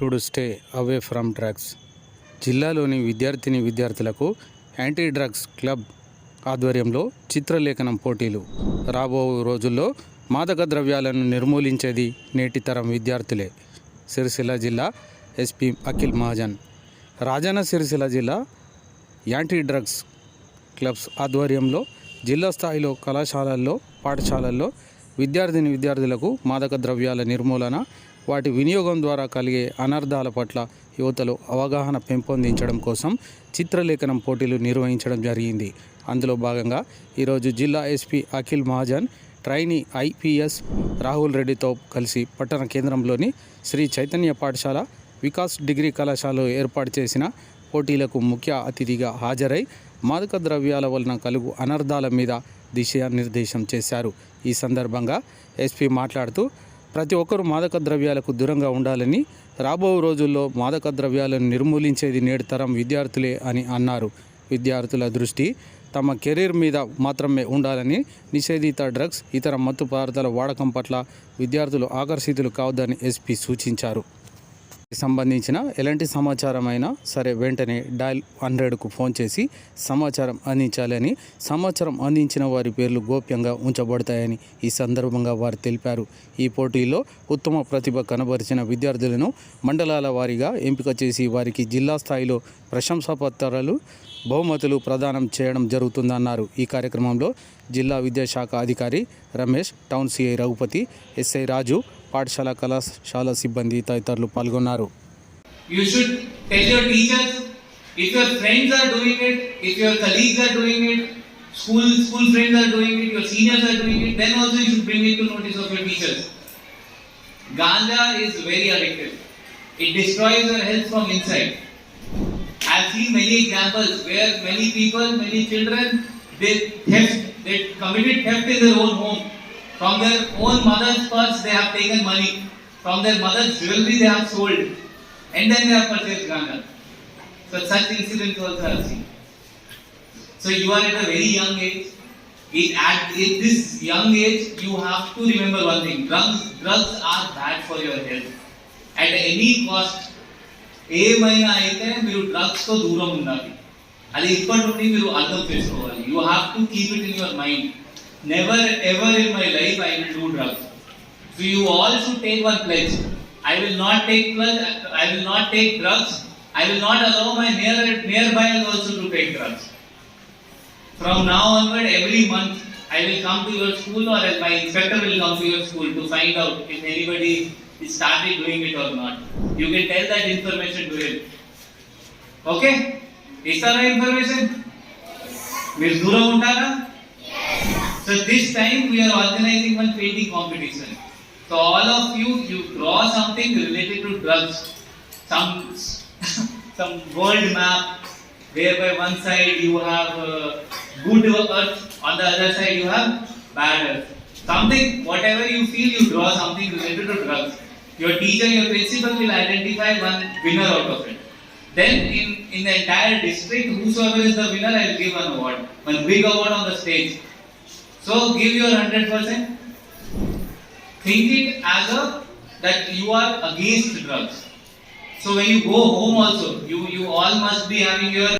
To stay away from drugs జిల్లాలోని విద్యార్థిని విద్యార్థులకు యాంటీ డ్రగ్స్ క్లబ్ ఆధ్వర్యంలో చిత్రలేఖనం పోటీలు. రాబో రోజుల్లో మాదక ద్రవ్యాలను నిర్మూలించేది నేటి తరం విద్యార్థులే. సిరిసిల్ల జిల్లా ఎస్పీ అఖిల్ మహాజన్. రాజన్న సిరిసిల్ల జిల్లా యాంటీ డ్రగ్స్ క్లబ్స్ ఆధ్వర్యంలో జిల్లా స్థాయిలో కళాశాలల్లో పాఠశాలల్లో విద్యార్థిని విద్యార్థులకు మాదక ద్రవ్యాల నిర్మూలన వాటి వినియోగం ద్వారా కలిగే అనర్థాల పట్ల యువతలో అవగాహన పెంపొందించడం కోసం చిత్రలేఖనం పోటీలు నిర్వహించడం జరిగింది. అందులో భాగంగా ఈరోజు జిల్లా SP Akhil Mahajan trainee IPS Rahul రెడ్డితో కలిసి పట్టణ కేంద్రంలోని శ్రీ చైతన్య పాఠశాల వికాస్ డిగ్రీ కళాశాలలో ఏర్పాటు చేసిన పోటీలకు ముఖ్య అతిథిగా హాజరై మాదక ద్రవ్యాల వలన కలుగు అనర్థాల మీద దిశానిర్దేశం చేశారు. ఈ సందర్భంగా ఎస్పీ మాట్లాడుతూ ప్రతి ఒక్కరూ మాదక ద్రవ్యాలకు దూరంగా ఉండాలని రాబో రోజుల్లో మాదక ద్రవ్యాలను నిర్మూలించేది నేటి తరం విద్యార్థులే అని అన్నారు. విద్యార్థుల దృష్టి తమ కెరీర్ మీద మాత్రమే ఉండాలని నిషేధిత డ్రగ్స్ ఇతర మత్తు పదార్థాల వాడకం పట్ల విద్యార్థులు ఆకర్షితులు కావద్దని ఎస్పీ సూచించారు. సంబంధించిన ఎలాంటి సమాచారం అయినా సరే వెంటనే డయల్ హండ్రెడ్కు ఫోన్ చేసి సమాచారం అందించాలని సమాచారం అందించిన వారి పేర్లు గోప్యంగా ఉంచబడతాయని ఈ సందర్భంగా వారు తెలిపారు. ఈ పోటీలో ఉత్తమ ప్రతిభ కనబరిచిన విద్యార్థులను మండలాల వారీగా ఎంపిక చేసి వారికి జిల్లా స్థాయిలో ప్రశంసాపత్రాలు బహుమతులు ప్రదానం చేయడం జరుగుతుందన్నారు. ఈ కార్యక్రమంలో జిల్లా విద్యాశాఖ అధికారి Ramesh town CI Raghupati SI Raju పాఠశాల కళాశాల సిబ్బంది తదితరులు పాల్గొన్నారు You should tell your teachers if your friends are doing it, if your colleagues are doing it, school school friends are doing it, your seniors are doing it, then also you should bring it to notice of your teachers. Ganja is very addictive. It destroys your health from inside. I've seen many examples where many people, many children, they theft, they committed theft in their own home. From their own mother's purse, they have taken money. From their mother's jewelry, they have sold. And then they have purchased ganja. So such incidents also I have seen. So you are at a very young age. It, at at this young age, you have to remember one thing: drugs, drugs are bad for your health. At any cost, ఏమైనా అయితే మీరు drugs తో దూరం ఉండాలి అది ఇప్పటి నుండి మీరు అర్థం చేసుకోవాలి you have to keep it in your mind Never ever in my life I will do drugs so you all should take one place I will not take I will not take drugs I will not allow my near near by also to take drugs From now onward, every month, I will come to your school or else my inspector will come to your school to find out if anybody is started doing it or not. You can tell that information to him. Okay? ఇస్తారా information మీరు దూరం ఉంటారా so this time we are organizing one painting competition. So all of you, you draw something related to drugs, some some world map, where by one side you have uh, good earth, on the other side you have bad earth. Something, whatever you feel, you draw something related to drugs. Your teacher, your principal will identify one winner out of it. Then in, in the entire district, whosoever is the winner, I will give an award. One big award on the stage so give your 100% think it as a that you are against drugs. So when you go home also, you you all must be having your